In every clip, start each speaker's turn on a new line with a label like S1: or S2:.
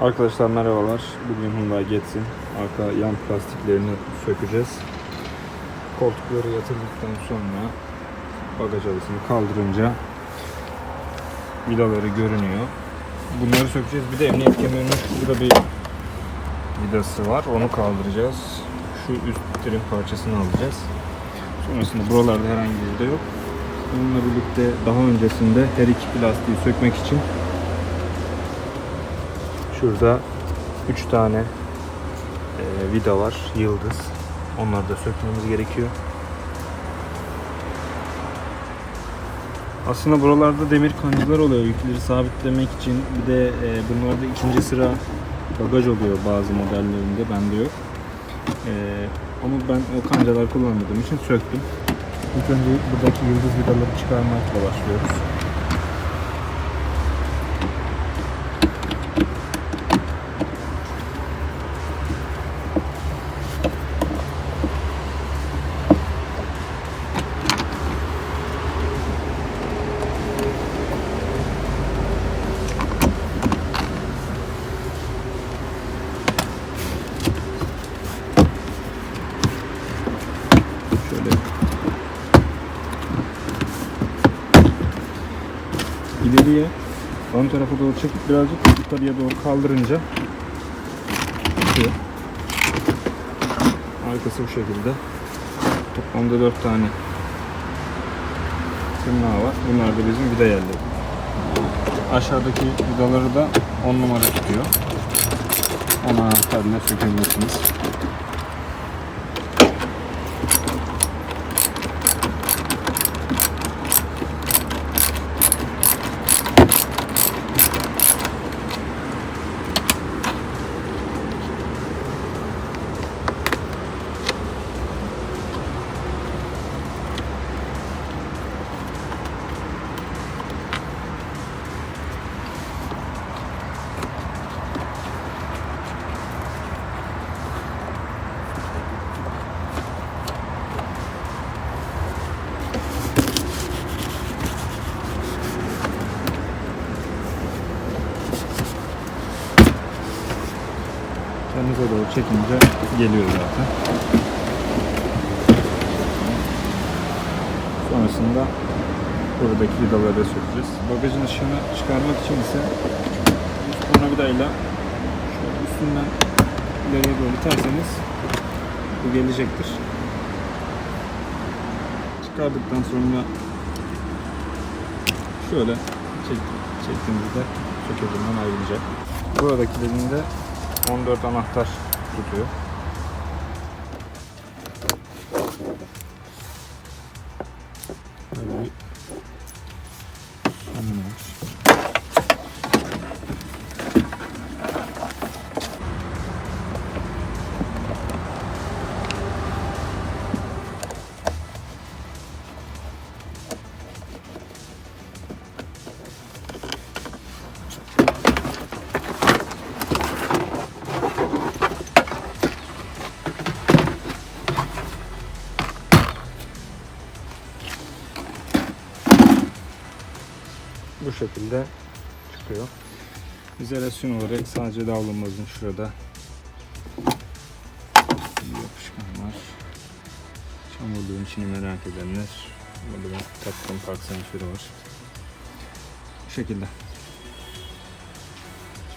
S1: Arkadaşlar merhabalar. Bugün Hyundai Getz'in arka yan plastiklerini sökeceğiz. Koltukları yatırdıktan sonra bagaj arasını kaldırınca vidaları görünüyor. Bunları sökeceğiz. Bir de emniyet kemerinin şurada bir vidası var. Onu kaldıracağız. Şu üst trim parçasını alacağız. Sonrasında buralarda herhangi bir vida yok. Bununla birlikte daha öncesinde her iki plastiği sökmek için Şurada 3 tane e, vida var, yıldız. Onları da sökmemiz gerekiyor. Aslında buralarda demir kancılar oluyor yükleri sabitlemek için. Bir de e, bunlarda ikinci sıra bagaj oluyor bazı modellerinde. Bende yok. E, ama ben o kancalar kullanmadığım için söktüm. İlk önce buradaki yıldız vidaları çıkarmakla başlıyoruz. Şöyle ileriye ön tarafa doğru çekip birazcık yukarıya doğru kaldırınca çıkıyor. Arkası bu şekilde. Toplamda 4 tane tırnağı var. Bunlar da bizim vida yerleri. Aşağıdaki vidaları da 10 numara tutuyor. Ona anahtarla sökebilirsiniz. Kendinize doğru çekince geliyor zaten. Sonrasında buradaki vidaları da sökeceğiz. Bagajın ışığını çıkarmak için ise tornavidayla şöyle üstünden ileriye doğru iterseniz bu gelecektir. Çıkardıktan sonra şöyle çek, çektiğimizde söketinden ayrılacak. Buradakilerin de 14 anahtar tutuyor. Böyle bir Bu şekilde çıkıyor. İzolasyon olarak sadece davlumbazın şurada yapışkan var. Çamurluğun içini merak edenler burada ben taktığım park sensörü var. Bu şekilde.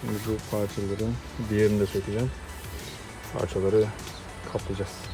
S1: Şimdi bu parçaları diğerini de sökeceğim. Parçaları kaplayacağız.